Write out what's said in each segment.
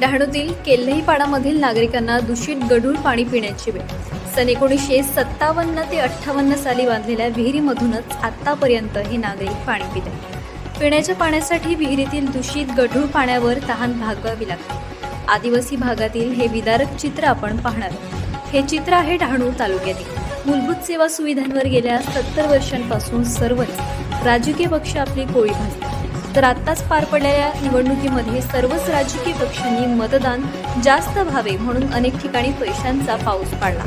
डहाणूतील केल्हईपाडामधील नागरिकांना दूषित गढूळ पाणी पिण्याची वेळ. सन एकोणीसशे सत्तावन्न ते अठ्ठावन्न साली बांधलेल्या विहिरीमधूनच आत्तापर्यंत हे नागरिक पाणी पित पिण्याच्या पाण्यासाठी विहिरीतील दूषित गढूळ पाण्यावर तहान भागवावी लागते. आदिवासी भागातील हे विदारक चित्र आपण पाहणार हे चित्र आहे डहाणू तालुक्यातील. मूलभूत सेवा सुविधांवर गेल्या सत्तर वर्षांपासून सर्वच राजकीय पक्ष आपली कोळी भाजतात. तर आत्ताच पार पडलेल्या निवडणुकीमध्ये सर्वच राजकीय पक्षांनी मतदान जास्त व्हावे म्हणून अनेक ठिकाणी पैशांचा पाऊस पाडला.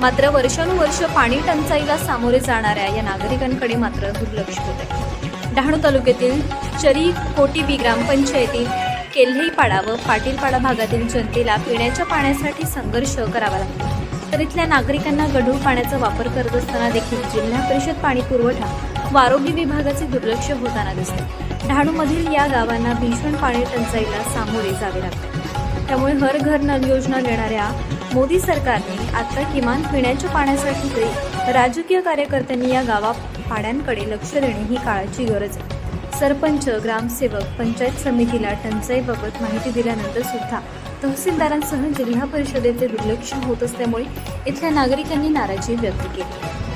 मात्र वर्षानुवर्ष पाणी टंचाईला सामोरे जाणाऱ्या या नागरिकांकडे मात्र दुर्लक्ष होत आहे. डहाणू तालुक्यातील चरी कोटीबी ग्रामपंचायतीत केल्हेपाडा व पाटीलपाडा भागातील जनतेला पिण्याच्या पाण्यासाठी संघर्ष करावा लागतो. तर इथल्या नागरिकांना गढूळ पाण्याचा वापर करत असताना देखील जिल्हा परिषद पाणी पुरवठा व आरोग्य विभागाचे दुर्लक्ष होताना दिसते. डहाणूमधील या गावांना भीषण पाणी टंचाईला सामोरे जावे लागते. त्यामुळे हर घर नल योजना देणाऱ्या मोदी सरकारने आता किमान पिण्याच्या पाण्यासाठी तरी राजकीय कार्यकर्त्यांनी या गावा पाड्यांकडे लक्ष देणे ही काळाची गरज आहे. सरपंच ग्रामसेवक पंचायत समितीला टंचाईबाबत माहिती दिल्यानंतर सुद्धा तहसीलदारांसह जिल्हा परिषदेचे दुर्लक्ष होत असल्यामुळे इथल्या नागरिकांनी नाराजी व्यक्त केली.